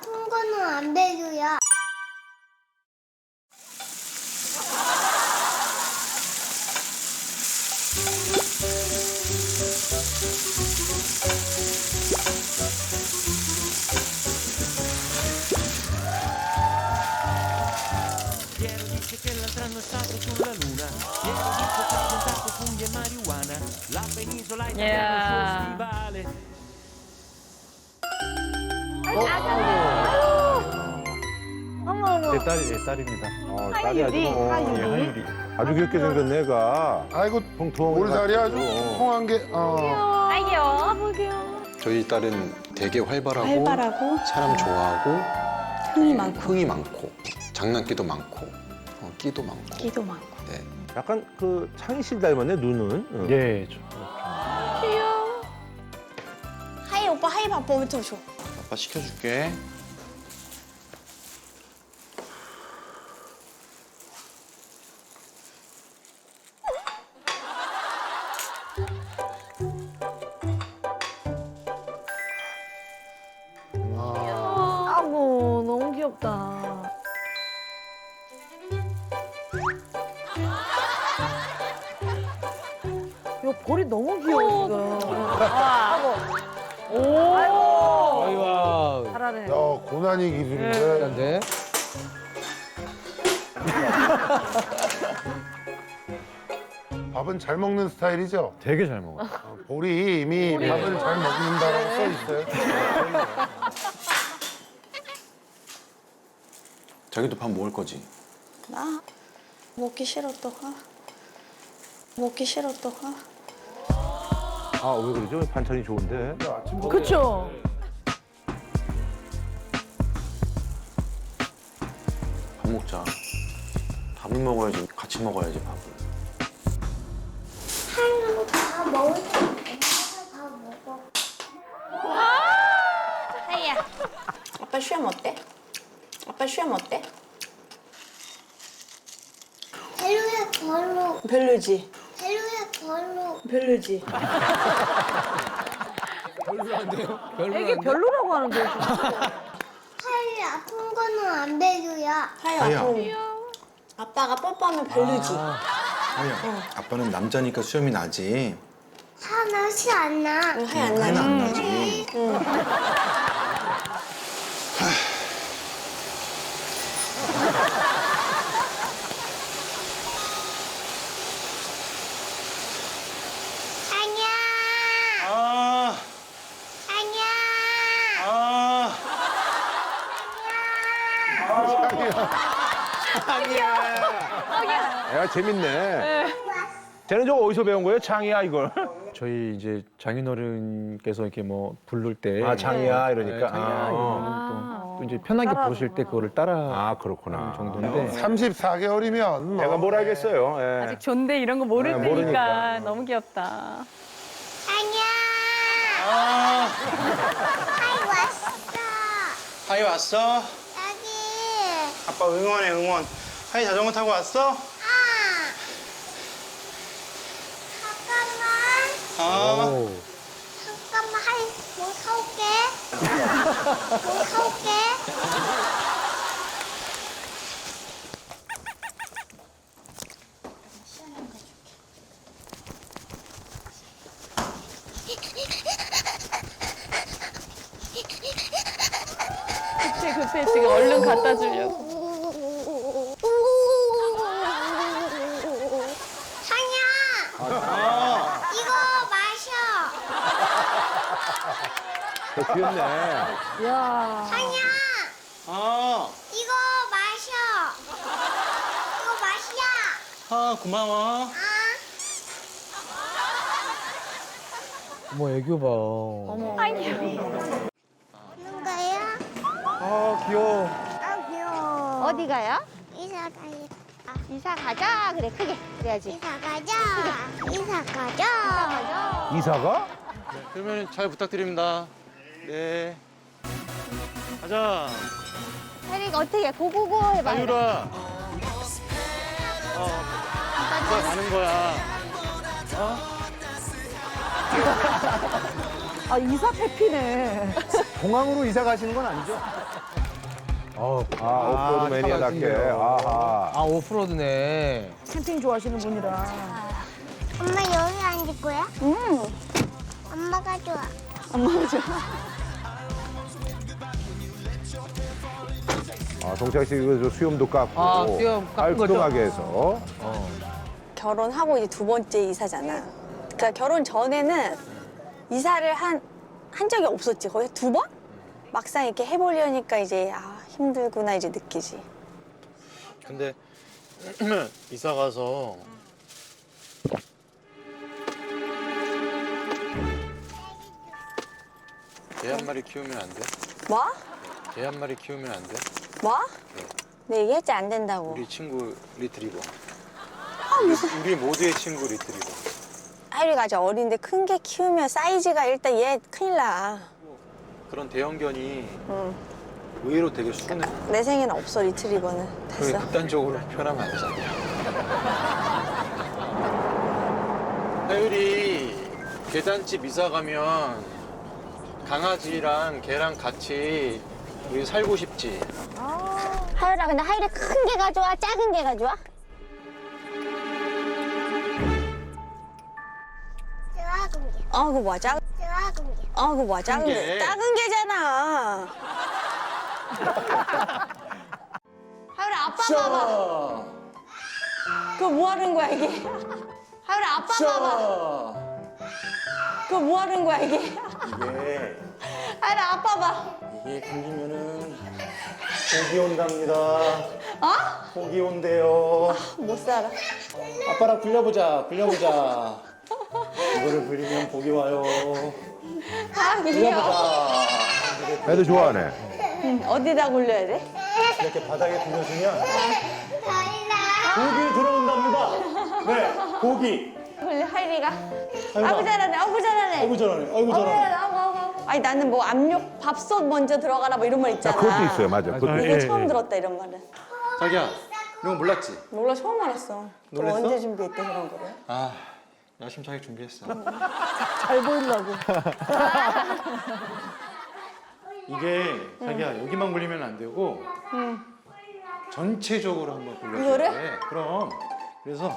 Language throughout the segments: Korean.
아픈 거는 안 돼줘요. 내 딸이 내 딸입니다. 어, 딸이 아주 하유리, 어, 하유리. 예, 하유리. 아주 귀엽게 생겼네, 애가. 아이고 통통. 볼살이 아주 통한 게 어. 아이요, 볼게요. 저희 딸은 되게 활발하고, 활발하고 사람 좋아하고 흥이 많고 흥이 많고 장난기도 많고 어, 끼도 많고 끼도 많고 네. 약간 그 창희 씨 닮았네, 눈은. 응. 예, 저, 하이 오빠 하이 밥부터 줘 아빠 시켜줄게 잘하네. 야 고난이 기술인데. 안돼. 밥은 잘 먹는 스타일이죠. 되게 잘 먹어. 어, 볼이 이미 밥을 잘 먹는다라고 써 있어요. 자기도 밥 먹을 거지 나 먹기 싫었다가 먹기 싫었다가 아, 왜 그러죠? 반찬이 좋은데. 그쵸? 밥 먹자 밥을 먹어야지 같이 먹어야지 밥을 하이는 다 먹을 수 있어. 다 먹어. 하이야 아빠 수염 어때? 아빠 수염 어때? 헬로야 걸로. 별로지 헬로야 걸로. 별로지 이게 별로라고 하는데. 하이 아픈 거는 안. 하이 하이야. 아빠 아빠가 뽀뽀하면 별로지. 아니야 아빠는 남자니까 수염이 나지. 하나씩 안 나. 응, 하이 안 하이는 나지. 안 나지 아니야. 아, 아니야. 아. 애가 재밌네. 쟤는 저 어디서 배운 거예요? 창이야, 이걸? 저희 이제 장인어른께서 이렇게 뭐 부를 때 아, 창이야, 이러니까. 네, 창이야 아, 이러면 또, 또 이제 편하게 부르실 때 그거를 따라 아, 그렇구나. 정도인데 34개월이면 뭐 내가 뭘 알겠어요. 예. 아직 존대 이런 거 모를 네, 때니까 모르니까. 너무 귀엽다. 아니야. 아 하이 왔어. 하이 왔어? 여기. 아빠 응원해 응원. 하이 자전거 타고 왔어? 아. 잠깐만. 어. 오. 잠깐만 하이 뭐 사올게. 뭐 사올게. 급해, 급해. 지금 얼른 갖다 주려고. 상이야. 이거 마셔. 저 귀엽네. 이야. 상이야. 어. 이거 마셔. 이거 마시야. 아 고마워. 아. 어머 애교 봐. 어머. 아니야. 누가요? 아 귀여워. 아 귀여워. 어디 가요? 이사 가요. 이사 가자. 그래 크게 그래야지. 이사 가자. 이사 가자. 이사가? 그러면 잘 부탁드립니다. 네. 가자. 혜리가 어떻게 고고고 해봐. 하유라. 어. 아빠 가는 거야. 어? 아 이사 페피네. 공항으로 이사 가시는 건 아니죠? 어, 아, 오프로드 매니아답게. 아하. 아 오프로드네. 캠핑 좋아하시는 분이라. 엄마 여기 앉을 거야? 응. 엄마가 좋아. 아, 동창 씨 이거 저 수염도 깎고 아, 수염 깎은 거죠? 깔끔하게 해서. 결혼하고 이제 두 번째 이사잖아. 그러니까 결혼 전에는 이사를 한, 한 적이 없었지. 거의 두 번? 막상 이렇게 해보려니까 이제 아, 힘들구나 이제 느끼지. 근데 이사 가서 개 한 마리 키우면 안 돼? 뭐? 개 한 마리 키우면 안 돼? 뭐? 내 얘기했지 안 된다고. 우리 친구 리트리버. 아, 무슨. 우리 모두의 친구 리트리버. 하율이가 아직 어린데 큰게 키우면 사이즈가 일단 얘 큰일 나. 그런 대형견이 응. 의외로 되게 순해. 내 생에는 없어 리트리버는. 그게 됐어. 극단적으로 표현하면 안 되잖아. 하율이 계단집 이사 가면 강아지랑 개랑 같이 우리 살고 싶지. 하율아, 근데 하율이 큰 개가 좋아? 작은 개가 좋아? 작은 개. 어, 그거 뭐야? 작, 작은 개. 어, 그거 뭐야? 작은 개. 게. 작은 게잖아. 하율아, 아빠 봐봐. 그거 뭐 하는 거야, 이게? 하율아, 아빠 봐봐. 그거 뭐 하는 거야, 이게? 이게 하율아, 아빠 봐. 이게 걸리면은 복이 온답니다. 어? 복이 온대요. 못 살아. 아빠랑 굴려보자. 굴려보자. 이거를 굴리면 복이 와요. 아, 귀여워. 굴려보자. 애들 좋아하네. 응, 어디다 굴려야 돼? 이렇게 바닥에 굴려주면 복이 들어온답니다. 네, 복이. 굴려, 하율이가. 하율아. 아이고, 잘하네. 아이고, 잘하네. 아이고 잘하네. 아이고 아이고, 잘하네. 아이고, 아이고, 아이고. 아니, 나는 뭐 압력, 밥솥 먼저 들어가라 뭐 이런 말 자, 있잖아. 그것도 있어요. 맞아. 그것도 이거 있어요. 처음 들었다, 이런 말은. 자기야, 이런 거 몰랐지? 몰라, 처음 알았어. 너 놀랬어? 언제 준비했대, 그런 거를? 아, 야심차게 준비했어. 잘 보이려고. 이게 자기야 여기만 굴리면 안 되고 전체적으로 한번 굴려줘야 이거를? 돼. 그럼 그래서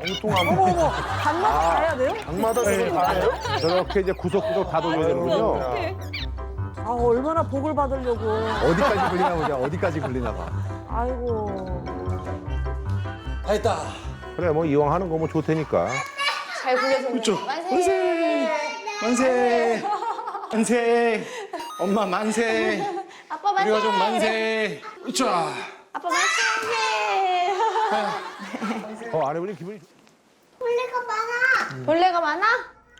엉뚱한 어머 어머. 밤마다 가야 돼요? 방마다 저렇게, 저렇게 이제 구석구석 다 돌려야 되는군요. 아 얼마나 복을 받으려고. 어디까지 굴리나 보자. 어디까지 굴리나 봐. 아이고. 다 했다. 그래, 뭐 이왕 하는 거 뭐 좋다니까. 잘 굴려줬네. 그렇죠. 만세. 만세. 만세. 엄마 만세. 아빠 우리 만세. 가족 만세. 자. 아빠 만세. 어, 안 해보니 기분이 좋 벌레가 많아. 벌레가 많아?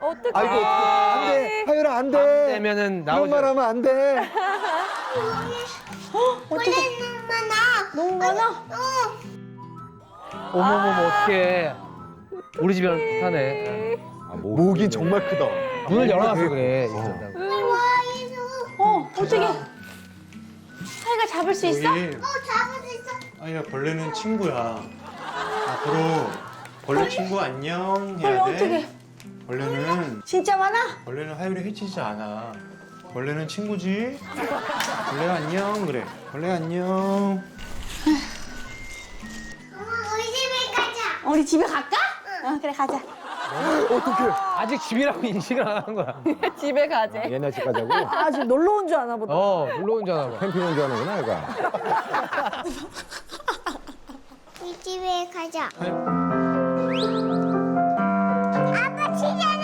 어떡해. 아이고, 안 돼. 하율아, 안 돼. 되면은 그런 말 나오죠. 하면 안 돼. 벌레는 많아. 너무 많아? 어. 어머머머 어떡해. 우리 집이랑 비슷하네. 목이 정말 크다. 문을 열어놔서 그래. 이런다고. 어, 어떻게? 하이가 잡을 수 있어? 여기 어, 잡을 수 있어. 아니야 벌레는 친구야. 앞으로 벌레 친구 안녕 벌레 해야 돼. 어떻게? 벌레는 진짜 많아? 벌레는 하율이 해치지 않아. 벌레는 친구지. 벌레 안녕 그래. 벌레 안녕. 엄마, 우리 집에 가자. 우리 집에 갈까? 어, 그래 가자. 아직 집이라고 인식을 안 하는 거야. 집에 가재. 옛날 집 가자고? 아 지금 놀러 온 줄 아나 보다. 어, 놀러 온줄 아나 봐. 캠핑 온 줄 아는구나, 애가. 우리 집에 가자. 아빠 치잖아.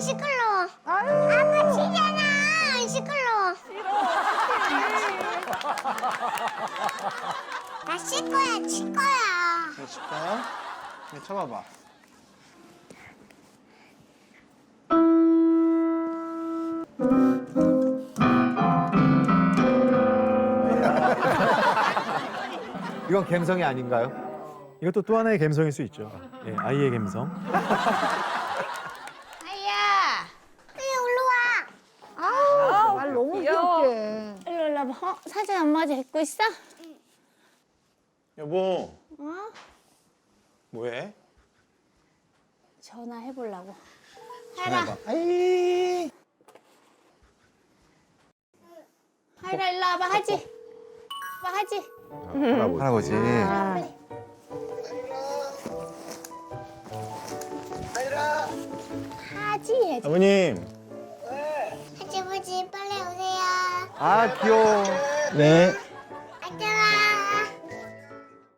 시끄러워. 아빠 치잖아. 시끄러워. 나칠 거야, 칠 거야. 자, 칠까? 네, 쳐봐봐. 이건 감성이 아닌가요? 이것도 또 하나의 감성일 수 있죠. 예, 아이의 감성. 아야. 빨리 올라와. 아, 말 너무 귀엽게. 일로 일로 와봐. 어, 사진 엄마 찍고 있어? 여보. 뭐해? 전화해 보려고. 하라. 아이. 하라 일로 와봐 하지. 봐 하지. 할아버지. 할아 하지 해야지. 아버님. 할아버지 빨리 오세요. 아, 귀여워. 네.